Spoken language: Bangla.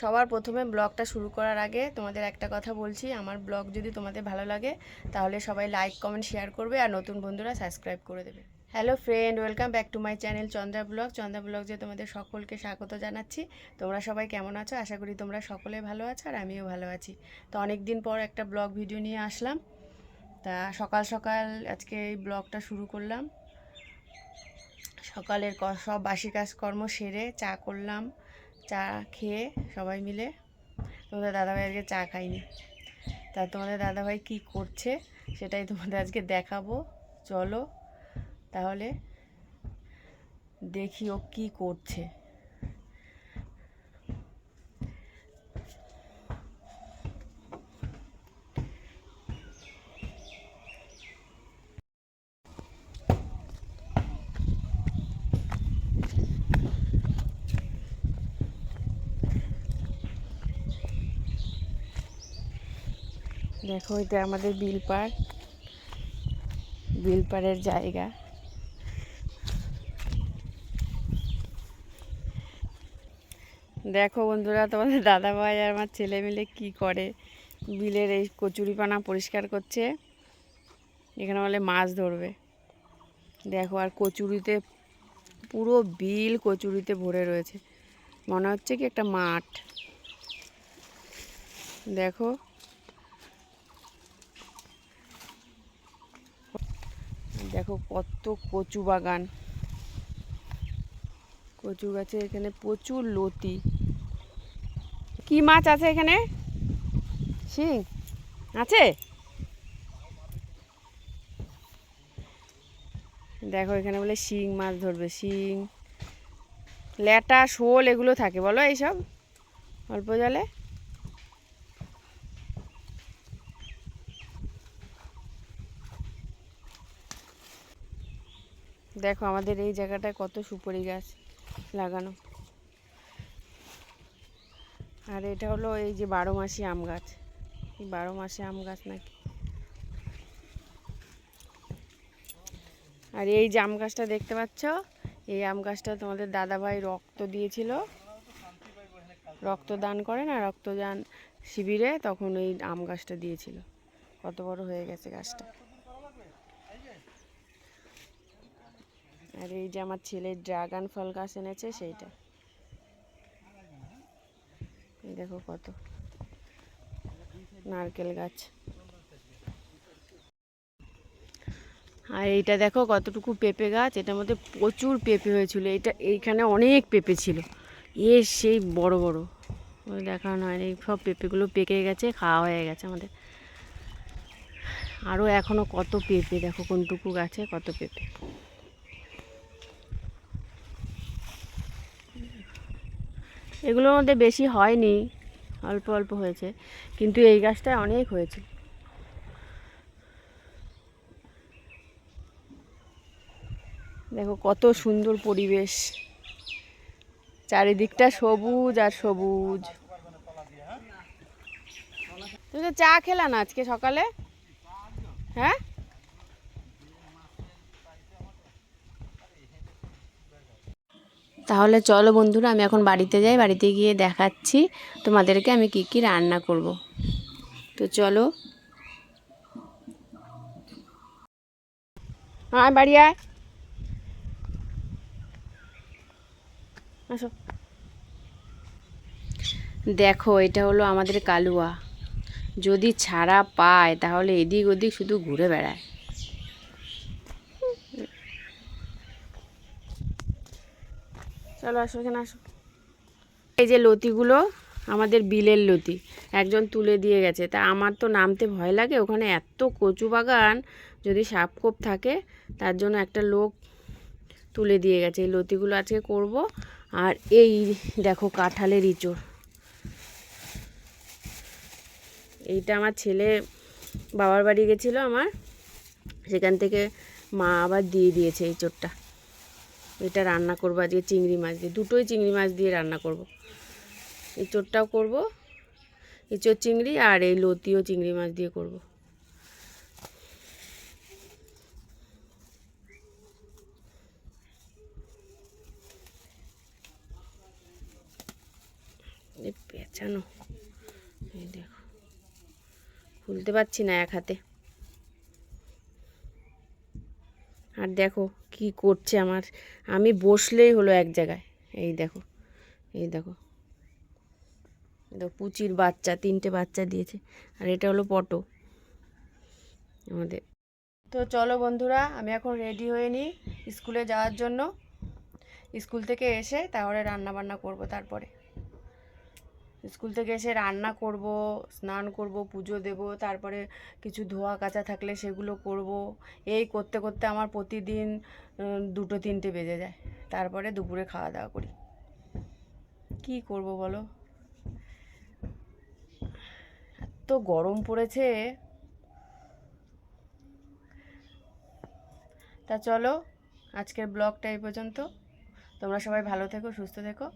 সবার প্রথমে ব্লগটা শুরু করার আগে তোমাদের একটা কথা বলছি, আমার ব্লগ যদি তোমাদের ভালো লাগে, তাহলে সবাই লাইক কমেন্ট শেয়ার করবে আর নতুন বন্ধুরা সাবস্ক্রাইব করে দেবে। Hello friend welcome back to my channel Chandra blog Chandra blog যে তোমাদের সকলকে স্বাগত জানাচ্ছি। তোমরা সবাই কেমন আছো? আশা করি তোমরা সকলে ভালো আছো আর আমিও ভালো আছি। তো অনেক দিন পর একটা ব্লগ ভিডিও নিয়ে আসলাম। তা সকাল সকাল আজকে এই ব্লগটা শুরু করলাম। সকালের সব বাসি কাজকর্ম সেরে চা করলাম। চা খেয়ে সবাই মিলে তোমাদের দাদাভাই আজকে চা খাইনি তা তোমাদের দাদাভাই কি করছে সেটাই তোমাদের আজকে দেখাবো। চলো তাহলে দেখি ও কী করছে। দেখো, এটা আমাদের বিলপাড় বিলপাড়ের জায়গা। দেখো বন্ধুরা, তোমাদের দাদা ভাই আর আমার ছেলে মিলে কি করে বিলের এই কচুরিপানা পরিষ্কার করছে। এখানে বলে মাছ ধরবে। দেখো, আর কচুরিতে পুরো বিল কচুরিতে ভরে রয়েছে। মনে হচ্ছে কি একটা মাঠ। দেখো দেখো কত কচু বাগান। কচু গাছে এখানে প্রচুর লতি। কি মাছ আছে এখানে? শিং। আছে? দেখো এখানে বলে শিং মাছ ধরবে, শিং, ল্যাটা, শোল এগুলো থাকে, বলো এইসব? অল্প জলে? দেখো আমাদের এই জায়গাটায় কত সুপারি গাছ লাগানো। আর এটা হলো এই যে বারো মাসি আম গাছ। বারো মাসে আম গাছ নাকি? আর এই যে আম গাছটা দেখতে পাচ্ছ? এই আম গাছটা তোমাদের দাদাভাই রক্ত দিয়েছিল। রক্তদান করে না রক্তদান শিবিরে তখন এই আম গাছটা দিয়েছিল। কত বড় হয়ে গেছে গাছটা। আর এই যে আমার ছেলে ড্রাগন ফল গাছ এনেছে সেইটা। এই দেখো কত। নারকেল গাছ। আর এইটা দেখো কতটুকু পেঁপে গাছ, এটার মধ্যে প্রচুর পেঁপে হয়েছিল। এটা এইখানে অনেক পেঁপে ছিল। এ সেই বড় বড়। দেখানো হয়নি এই সব পেঁপেগুলো পেকে গেছে, খাওয়া হয়ে গেছে আমাদের। আরও এখনও কত পেঁপে, দেখো কোনটুকু গাছে কত পেঁপে। এগুলোর মধ্যে বেশি হয়নি, অল্প অল্প হয়েছে। কিন্তু এই গাছটায় অনেক হয়েছে। দেখো কত সুন্দর পরিবেশ। চারিদিকটা সবুজ আর সবুজ। তুমি তো চা খেলা না আজকে সকালে? হ্যাঁ? তাহলে চলো বন্ধুরা, আমি এখন বাড়িতে যাই, বাড়িতে গিয়ে দেখাচ্ছি তোমাদেরকে আমি কি কি রান্না করব। তো চলো। হ্যাঁ বাড়ি আয়। আসো। দেখো, এটা হলো আমাদের কালুয়া। যদি ছাড়া পায়, তাহলে এদিক ওদিক শুধু ঘুরে বেড়ায়। চলো আসো, এখানে আসো। এই যে লতিগুলো, আমাদের বিলের লতি, একজন তুলে দিয়ে গেছে। তা আমার তো নামতে ভয় লাগে, ওখানে এত কচু বাগান, যদি সাপকোপ থাকে, তার জন্য একটা লোক তুলে দিয়ে গেছে। এই লতিগুলো আজকে করব। আর এই দেখো কাঁঠালের ইঁচড়। এইটা আমার ছেলে বাবার বাড়ি গেছিল আমার, সেখান থেকে মা আবার দিয়ে দিয়েছে এই চোরটা এটা রান্না করব আজকে চিংড়ি মাছ দিয়ে দুটোই চিংড়ি মাছ দিয়ে রান্না করব। এই চোরটাও করব এঁচোর চিংড়ি আর এই লতিও চিংড়ি মাছ দিয়ে করব। পেঁচানো, এই দেখো খুলতে পারছি না এক হাতে আর দেখো কি করছে আমার। আমি বসলেই হলো এক জায়গায়। এই দেখো এই দেখো। দেখো, পুচির বাচ্চা, তিনটে বাচ্চা দিয়েছে। আর এটা হলো পটো আমাদের। তো চলো বন্ধুরা, আমি এখন রেডি হয়ে নিই স্কুলে যাওয়ার জন্য। স্কুল থেকে এসে তাহলে রান্না বান্না করব তারপরে। স্কুল থেকে এসে রান্না করব, স্নান করব, পুজো দেব, তারপরে কিছু ধোয়া কাচা থাকলে সেগুলো করব। এই করতে করতে আমার প্রতিদিন দুটো তিনটে বেজে যায়। তারপরে দুপুরে খাওয়া দাওয়া করি। কি করব বলো? এত গরম পড়েছে। তা চলো, আজকের ব্লগটা এই পর্যন্ত। তোমরা সবাই ভালো থেকো, সুস্থ থেকো।